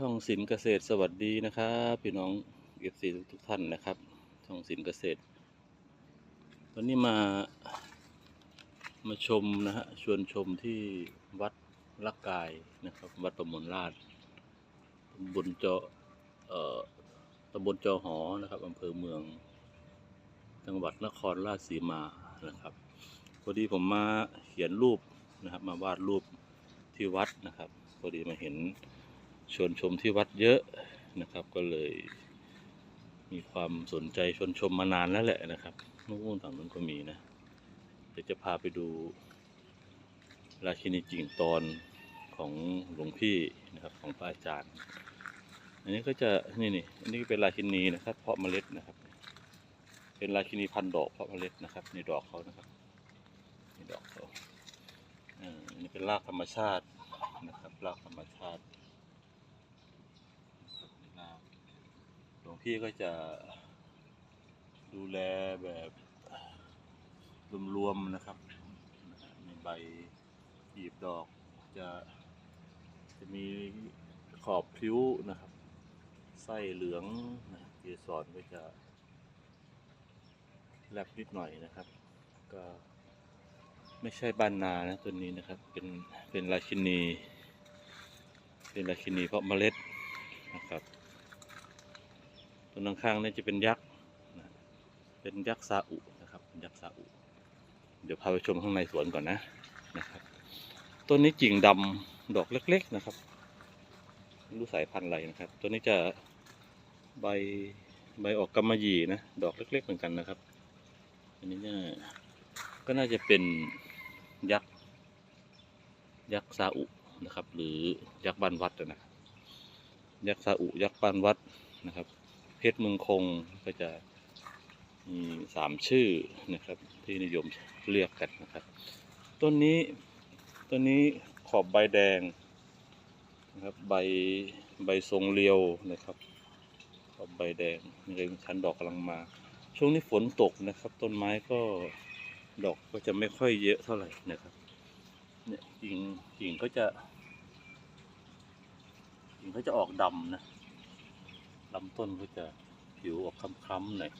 ช่องสินเกษตรสวัสดีนะครับพี่น้องเอฟซีทุกท่านนะครับ ช่องสินเกษตร วันนี้มามาชมนะฮะชวนชมที่วัดลักกายนะครับ วัดประมวลราชตำบลจอเอ่อตำบลจอหอนะครับอำเภอเมือง จังหวัดนครราชสีมานะครับพอดีผมมาเขียนรูปนะครับ มาวาดรูปที่วัดนะครับพอดีมาเห็น ชวนชมที่วัดเยอะนะครับ ก็เลยมีความสนใจชวนชมมานานแล้วแหละนะครับนู่นฝั่งนู้นก็มีนะเดี๋ยวจะพาไปดูราชินีจิงตอนของหลวงพี่นะครับของพระอาจารย์ อันนี้ก็จะนี่นี่อันนี้เป็นราชินีนะครับ เพาะเมล็ดนะครับ เป็นราชินีพันดอกเพาะเมล็ดนะครับในดอกเขานะครับในดอกเขาอ่าอันนี้เป็นรากธรรมชาตินะครับรากธรรมชาติ ลวงพี่ก็จะดูแลแบบรวมๆนะครับ ในใบหยีบดอกจะจะมีขอบพริ้วนะครับ ไส้เหลืองนะเกสรก็จะแลบนิดหน่อยนะครับ ก็ไม่ใช่บ้านนานะตัวนี้นะครับ เป็นเป็นราชินี เป็นราชินีเพราะเมล็ดนะครับ ต้นข้างๆนี่จะเป็นยักษ์เป็นยักษ์ซาอุนะครับเป็นยักษ์ซาอุ เดี๋ยวพาไปชมข้างในสวนก่อนนะนะครับต้นนี้กิ่งดำดอกเล็ก ๆนะครับไม่รู้สายพันธุ์อะไรนะครับต้นนี้จะใบใบออกกำมะหยี่นะดอกเล็ก ๆ เหมือนกันนะครับ อันนี้เนี่ยก็น่าจะเป็นยักษ์ยักษ์ซาอุนะครับ หรือยักษ์บ้านวัดนะยักษ์ซาอุยักษ์บ้านวัดนะครับ เพชรเมืองคงก็จะมีสามชื่อนะครับที่นิยมเรียกกันนะครับ ต้นนี้ต้นนี้ขอบใบแดงนะครับใบใบทรงเรียวนะครับขอบใบแดงนี่เลยชั้นดอกกำลังมา ช่วงนี้ฝนตกนะครับ ต้นไม้ก็ดอกก็จะไม่ค่อยเยอะเท่าไหร่นะครับเนี่ยกิ่งกิ่งก็จะกิ่งก็จะออกดำนะ ลำต้นก็จะผิวออกคล้ำๆหน่อย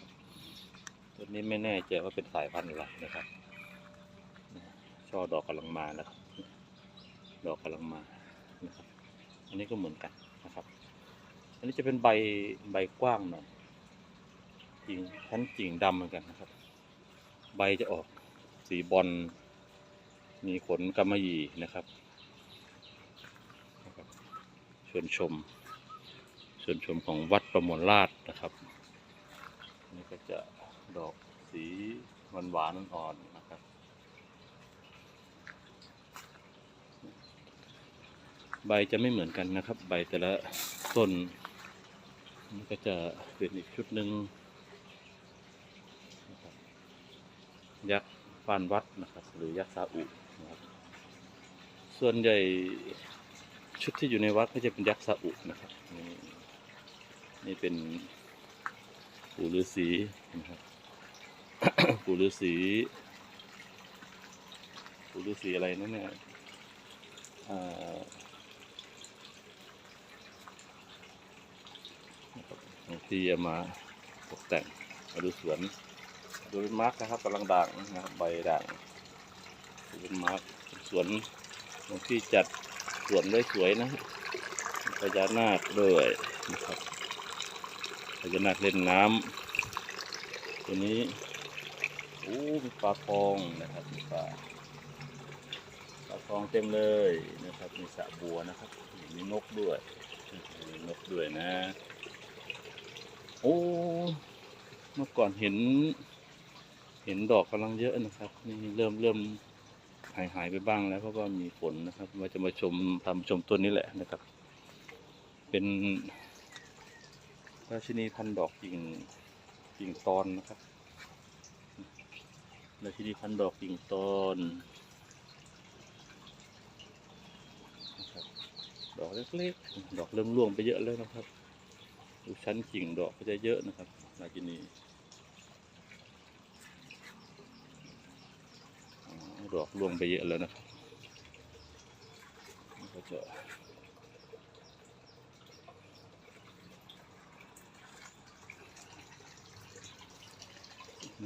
ต้นนี้ไม่แน่ใจว่าเป็นสายพันธุ์อะไรนะครับช่อดอกกำลังมานะครับ ดอกกำลังมานะครับ อันนี้ก็เหมือนกันนะครับ อันนี้จะเป็นใบใบกว้างหน่อยกิ่งชั้นกิ่งดำเหมือนกันนะครับ ใบจะออกสีบอลมีขนกำมะหยี่นะครับนะครับชวนชม ส่วนชมของวัดประมวลราชนะครับ นี่ก็จะดอกสีหวานหวานอ่อนนะครับ ใบจะไม่เหมือนกันนะครับ ใบแต่ละต้นนี่ก็จะเป็นอีกชุดหนึ่งนะครับยักษ์ฟานวัดนะครับ หรือยักษ์ซาอุนะครับ ส่วนใหญ่ชุดที่อยู่ในวัดก็จะเป็นยักษ์ซาอุนะครับนี่ นี่เป็นปู่ฤาษีนะครับปู่ฤาษีปู่ฤาษีอะไรนั่นเนี่ยอ่าบางทีเอามาตกแต่งมาดูสวนดูเป็นมาร์กนะครับกำลังด่างนะครับใบด่างดูเป็นมาร์กสวนบางที่จัดสวนไว้สวยนะพญานาคด้วยนะครับ พญานาคเล่นน้ำตัวนี้โอ้มีปลาทองนะครับมีปลาปลาทองเต็มเลยนะครับ มีสระบัวนะครับ มีนกด้วยมีนกด้วยนะ โอ้เมื่อก่อนเห็น เห็นดอกกำลังเยอะนะครับ นี่เริ่มเริ่มหายหายไปบ้างแล้วเพราะว่ามีฝนนะครับว่าจะมาชมทำชมต้นนี้แหละนะครับ เป็น ราชินีพันดอกกิ่งกิ่งตอนนะครับราชินีพันดอกกิ่งตอนนะครับดอกเล็กๆ ดอกเริ่มร่วงไปเยอะแล้วนะครับดูชั้นกิ่งดอกก็จะเยอะนะครับราชินีดอกร่วงไปเยอะแล้วนะครับก็จะ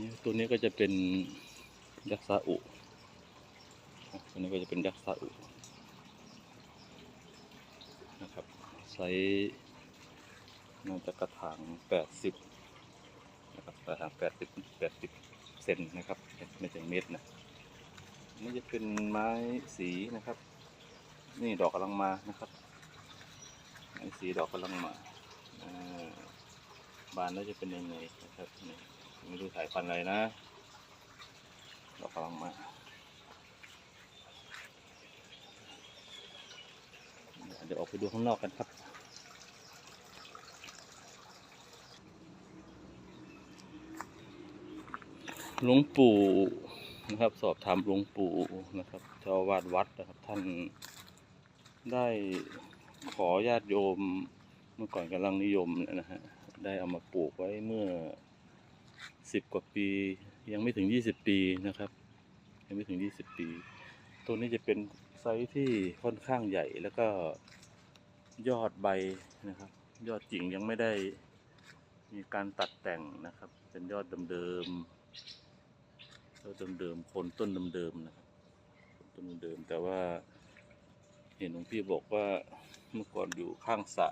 นี่ตัวนี้ก็จะเป็นยักษ์ซาอุตัวนี้ก็จะเป็นยักษ์ซาอุนะครับไซส์น่าจะกระถางแปดสิบนะครับกระถางแปดสิบแปดสิบเซนนะครับไม่ถึงเมตรนะนี่จะเป็นไม้สีนะครับ นี่ดอกกำลังมานะครับไม้สีดอกกำลังมาอ่าบานแล้วจะเป็นยังไงนะครับนี่ ไม่รู้สายพันธุ์อะไรนะดอกกำลังมาเดี๋ยวออกไปดูข้างนอกกันครับ หลวงปู่นะครับ สอบถามหลวงปู่นะครับเจ้าอาวาดวัดนะครับ ท่านได้ขอญาติโยมเมื่อก่อนกำลังนิยมนะฮะ ได้เอามาปลูกไว้เมื่อ สิบกว่าปี ยังไม่ถึงยี่สิบปีนะครับ ยังไม่ถึงยี่สิบปี ตัวนี้จะเป็นไซส์ที่ค่อนข้างใหญ่แล้วก็ยอดใบนะครับ ยอดกิ่งยังไม่ได้มีการตัดแต่งนะครับ เป็นยอดเดิมๆยอดเดิมๆโคนต้นเดิมๆนะครับโคนต้นเดิมแต่ว่า เห็นหลวงพี่บอกว่าเมื่อก่อนอยู่ข้างสระ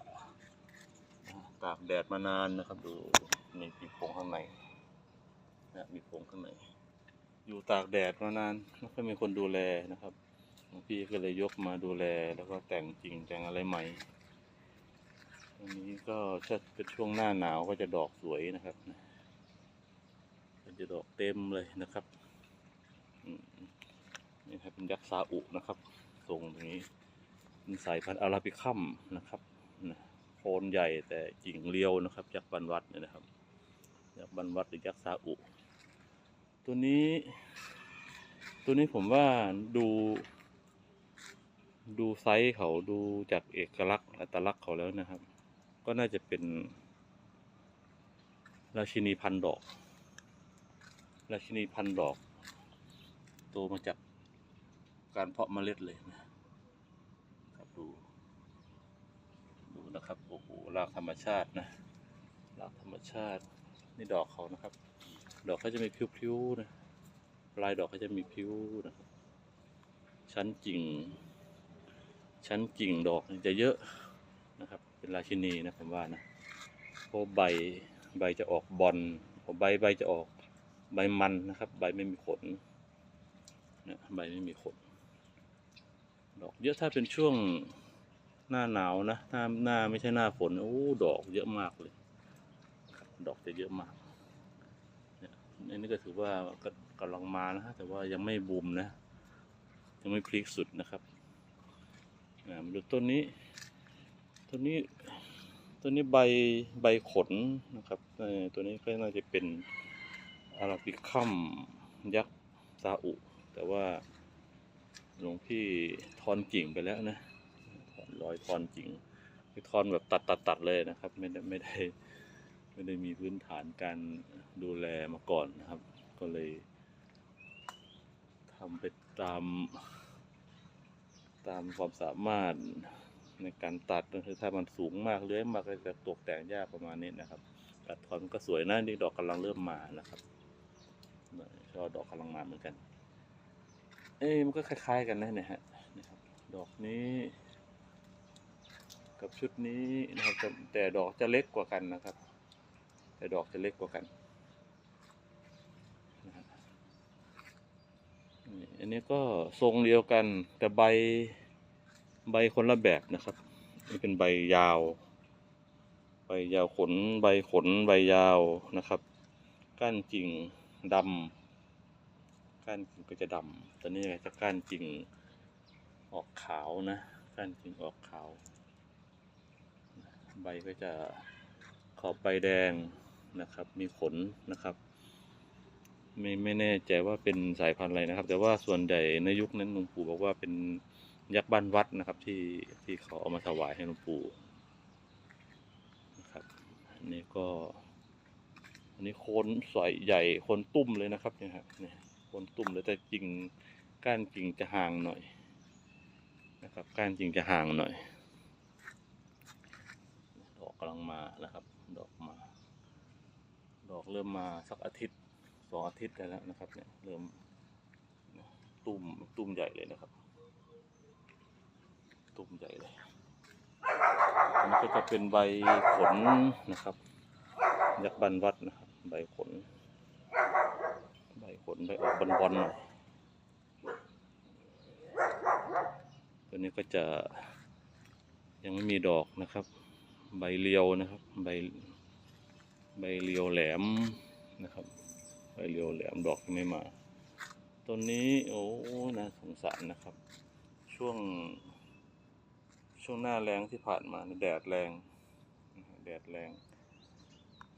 ตากแดดมานานนะครับ ดูนี่มีโพงข้างใน นะมีโพรงข้างในอยู่ตากแดดมานานไม่ค่อยมีคนดูแลนะครับหลวงพี่ก็เลยยกมาดูแลแล้วก็แต่งจริงแต่งอะไรใหม่อันนี้ก็ถ้าเป็นช่วงหน้าหนาวก็จะดอกสวยนะครับจะดอกเต็มเลยนะครับอืมนี่ครับเป็นยักษ์ซาอุนะครับทรงอย่างนี้เป็นสายพันธุ์อาราบิคัมนะครับโคนใหญ่แต่กิ่งเรียวนะครับยักษ์บันวัดเนี่ยนะครับยักษ์บันวัดหรือยักษ์ซาอุ ตัวนี้ ตัวนี้ผมว่าดู ดูไซส์เขาดูจากเอกลักษณ์อัตลักษณ์เขาแล้วนะครับ ก็น่าจะเป็น ราชินีพันดอก ราชินีพันดอก โตมาจากการเพาะเมล็ดเลยนะครับดู ดูนะครับ โอ้โหรากธรรมชาตินะรากธรรมชาติ นี่ดอกเขานะครับ ดอกเขาจะมีพิ้วๆนะปลายดอกเขาจะมีพิ้วนะครับชั้นกิ่ง ชั้นกิ่งดอกจะเยอะนะครับ เป็นราชินีนะผมว่านะเพราะใบใบจะออกบอลใบใบจะออกใบมันนะครับ ใบไม่มีขนนี่ใบไม่มีขนดอกเยอะถ้าเป็นช่วงหน้าหนาวนะหน้าหน้าไม่ใช่หน้าฝนโอ้ดอกเยอะมากเลย ดอกจะเยอะมาก อันนี้ก็ถือว่าก็กำลังมานะฮะแต่ว่ายังไม่บูมนะ ยังไม่พลิกสุดนะครับมาดูต้นนี้ต้นนี้ต้นนี้ใบใบขนนะครับตัวนี้ก็น่าจะเป็นอาราบิคัมยักษ์ซาอุ แต่ว่าหลวงพี่ทอนกิ่งไปแล้วนะถอนรอยทอนกิ่งคือทอนแบบตัดตัดตัดเลยนะครับ ไม่ได้ไม่ได้ ไม่ได้มีพื้นฐานการดูแลมาก่อนนะครับ ก็เลยทำไปตาม ตามความสามารถในการตัดก็คือถ้ามันสูงมากเลื้อยมากก็จะตกแต่งยากประมาณนี้นะครับ ตัดทอนก็สวยนะนี่ดอกกำลังเริ่มมานะครับชอบดอกกำลังมาเหมือนกัน เอ้ยมันก็คล้าย ๆ กันนะเนี่ยฮะนะครับดอกนี้ กับชุดนี้นะครับแต่ดอกจะเล็กกว่ากันนะครับ แต่ดอกจะเล็กกว่ากันอันนี้ก็ทรงเดียวกันแต่ใบใบคนละแบบนะครับ นี่เป็นใบยาว ใบยาวขนใบขนใบยาวนะครับก้านกิ่งดำก้านกิ่งก็จะดำตอนนี้จะก้านกิ่งออกขาวนะก้านกิ่งออกขาว ใบก็จะขอบใบแดง นะครับ มีขนนะครับ ไม่ไม่แน่ใจว่าเป็นสายพันธุ์อะไรนะครับ แต่ว่าส่วนใหญ่ในยุคนั้นหลวงปู่บอกว่าเป็นยักษ์บ้านวัดนะครับ ที่ที่เขาเอามาถวายให้หลวงปู่นะครับอันนี้ก็ อันนี้โคนสวยใหญ่โคนตุ้มเลยนะครับเนี่ยครับเนี่ยโคนตุ้มเลยแต่กิ่งก้านกิ่งจะห่างหน่อยนะครับก้านกิ่งจะห่างหน่อย ดอกกำลังมาแล้วครับ ดอกมา ดอกเริ่มมาสักอาทิตย์สองอาทิตย์ได้แล้วนะครับเนี่ยเริ่มตุ่มตุ่มใหญ่เลยนะครับ ตุ่มใหญ่เลยอันนี้ก็จะเป็นใบขนนะครับ ยักษ์บันวัดนะครับ ใบขน ใบขนใบออกบอลๆหน่อยตัวนี้ก็จะยังไม่มีดอกนะครับ ใบเรียวนะครับ ใบ ใบเรียวแหลมนะครับ ใบเรียวแหลมดอกยังไม่มาต้นนี้โอ้น่าสงสารนะครับ ช่วง ช่วงหน้าแรงที่ผ่านมาแดดแรง แดดแรง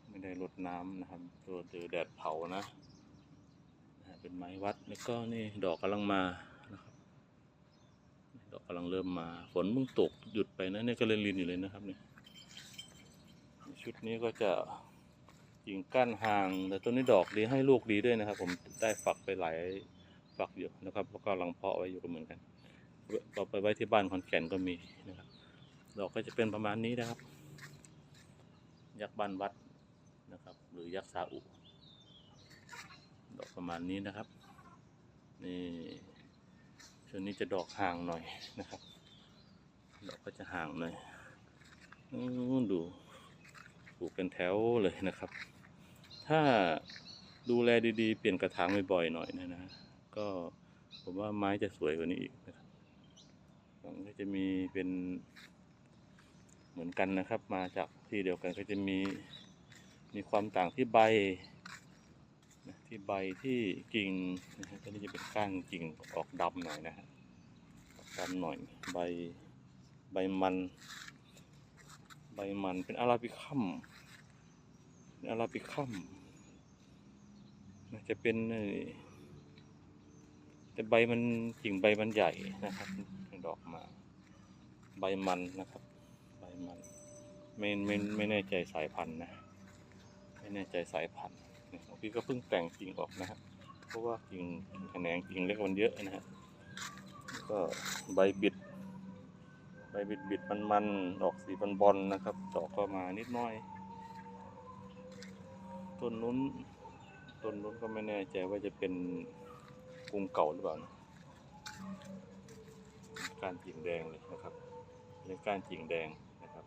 ไม่ได้รดน้ำนะครับตัวเจอแดดเผานะนะฮะเป็นไม้วัดแล้วก็นี่ดอกกำลังมานะครับดอกกำลังเริ่มมา ฝนเพิ่งตกหยุดไปนะเนี่ยก็เลยลินอยู่เลยนะครับเนี่ยชุดนี้ก็จะ กิ่งก้านห่างแต่ต้นนี้ดอกดีให้ลูกดีด้วยนะครับ ผมได้ฝักไปหลายฝักอยู่นะครับแล้วก็กำลังเพาะไว้อยู่ก็เหมือนกันเราไปไว้ที่บ้านคอนแก่นก็มีนะครับ ดอกก็จะเป็นประมาณนี้นะครับ ยักษ์บ้านวัดนะครับ หรือยักษ์ซาอุดอกประมาณนี้นะครับนี่ช่วงนี้จะดอกห่างหน่อยนะครับ ดอกก็จะห่างหน่อยอดูปลูกเป็นแถวเลยนะครับ ถ้าดูแลดีๆ เปลี่ยนกระถางบ่อยๆหน่อยนะนะ ก็ผมว่าไม้จะสวยกว่านี้อีกนะครับมันก็จะมีเป็นเหมือนกันนะครับ มาจากที่เดียวกันก็จะมีมีความต่างที่ใบที่ใบที่กิ่งนะฮะตัวนี้จะเป็นก้านกิ่งออกดำหน่อยนะฮะดำหน่อยใบใบมัน ใบมันเป็นอาราบิคัมอาราบิคัม นะจะเป็นแต่ใบมันกิ่งใบมันใหญ่นะครับดอกมา ใบมันนะครับ ใบมันไม่ไม่ไม่แน่ใจสายพันธุ์นะ ไม่แน่ใจสายพันธุ์ของพี่ก็เพิ่งแต่งกิ่งออกนะฮะเพราะว่ากิ่งแขนงกิ่งเล็กมันเยอะนะฮะก็ใบบิด ใบบิดบิดมันมันออกสีบอลบอลนะครับดอกก็มานิดน้อย ต้นนู้น ต้นนู้นก็ไม่แน่ใจว่าจะเป็นกรุงเก่าหรือเปล่านะกานกิ่งแดงเลยนะครับเป็นกานกิ่งแดงนะครับ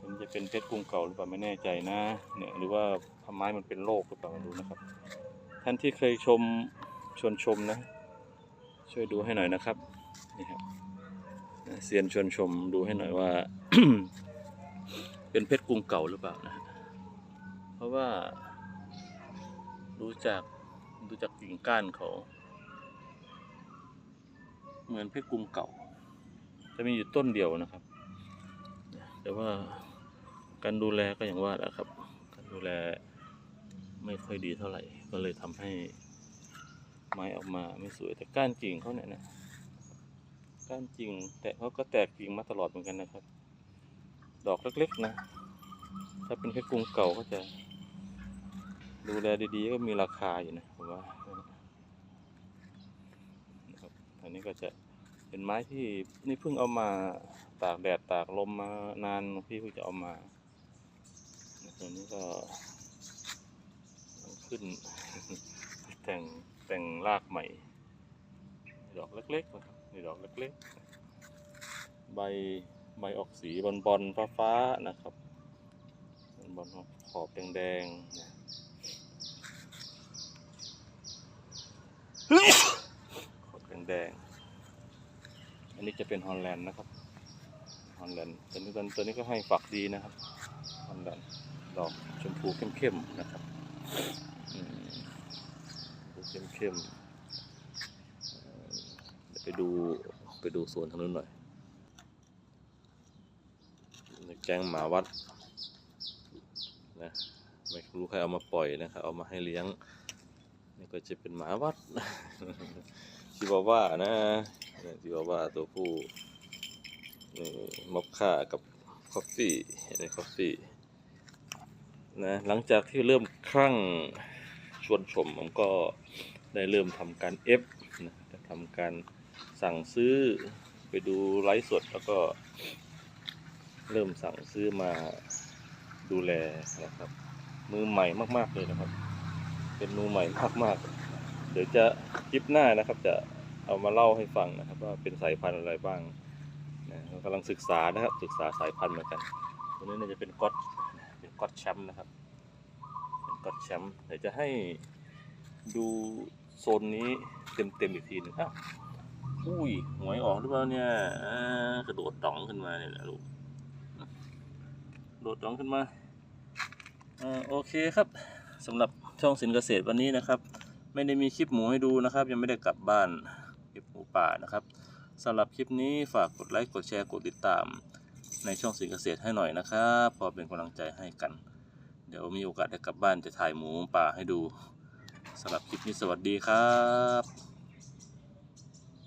มันจะเป็นเพชรกรุงเก่าหรือเปล่าไม่แน่ใจนะ เนี่ยหรือว่าทำไม้มันเป็นโรคหรือเปล่าไม่รู้นะครับ ท่านที่เคยชมชวนชมนะ ช่วยดูให้หน่อยนะครับนี่ครับเซียนชวนชมดูให้หน่อยว่า เป็นเพชรกรุงเก่าหรือเปล่านะ เพราะว่า ดูจากดูจากกิ่งก้านเขา เหมือนเพชรกรุงเก่า จะมีอยู่ต้นเดียวนะครับ แต่ว่าการดูแลก็อย่างว่าแหละครับ การดูแลไม่ค่อยดีเท่าไหร่ ก็เลยทำให้ไม้ออกมาไม่สวย แต่ก้านกิ่งเขาเนี่ยนะก้านกิ่งแต่เขาก็แตกกิ่งมาตลอดเหมือนกันนะครับ ดอกเล็กๆนะ ถ้าเป็นแค่กรุงเก่าก็จะ ดูแลดีๆก็มีราคาอยู่นะผมว่านะครับอันนี้ก็จะเป็นไม้ที่นี่เพิ่งเอามาตากแดดตากลมมานานพี่เพิ่งจะเอามาตัวนี้ก็ขึ้น แต่งแต่งรากใหม่ ดอกเล็กๆนะครับนี่ดอกเล็กๆ ใบใบออกสีบอลบอลฟ้าฟ้าๆนะครับบอลขอบแดงๆนะ ขอบแดงๆอันนี้จะเป็นฮอลแลนด์นะครับฮอลแลนด์ตัวนี้ตัวนี้ก็ให้ฝักดีนะครับฮอลแลนด์ดอกชมพูเข้มๆนะครับเข้มๆเดี๋ยวไปดูไปดูสวนทางนู้นหน่อยในแกงหมาวัดนะไม่รู้ใครเอามาปล่อยนะครับเอามาให้เลี้ยง นี่ก็จะเป็นหมาวัดชิวาว่านะเนี่ยชิวาว่าตัวผู้นี่มอคค่ากับคอฟฟี่ในคอฟฟี่นะหลังจากที่เริ่มคลั่งชวนชมผมก็ได้เริ่มทำการเอฟนะทำการสั่งซื้อไปดูไลฟ์สดแล้วก็ เริ่มสั่งซื้อมาดูแลนะครับ มือใหม่มาก ๆ เลยนะครับ เป็นมือใหม่มากมากๆ เดี๋ยวจะคลิปหน้านะครับ จะเอามาเล่าให้ฟังนะครับ ว่าเป็นสายพันธุ์อะไรบ้างนะเรากำลังศึกษานะครับ ศึกษาสายพันธุ์เหมือนกันตัวนี้น่าจะเป็นก๊อตเป็นก๊อตแชมป์นะครับ เป็นก๊อตแชมป์เดี๋ยวจะให้ดูโซนนี้เต็มๆอีกทีหนึงอ้าวอุ้ยหวยออกหรือเปล่าเนี่ยกระโดดต่องขึ้นมาเนี่ยแหละลูกโดดต่องขึ้นมาอ่าโอเคครับสำหรับ ช่องสินเกษตรวันนี้นะครับ ไม่ได้มีคลิปหมูให้ดูนะครับ ยังไม่ได้กลับบ้านคลิปหมูป่านะครับสำหรับคลิปนี้ฝากกดไลค์กดแชร์กดติดตาม ในช่องสินเกษตรให้หน่อยนะครับพอเป็นกำลังใจให้กัน เดี๋ยวมีโอกาสได้กลับบ้านจะถ่ายหมูป่าให้ดูสำหรับคลิปนี้สวัสดีครับ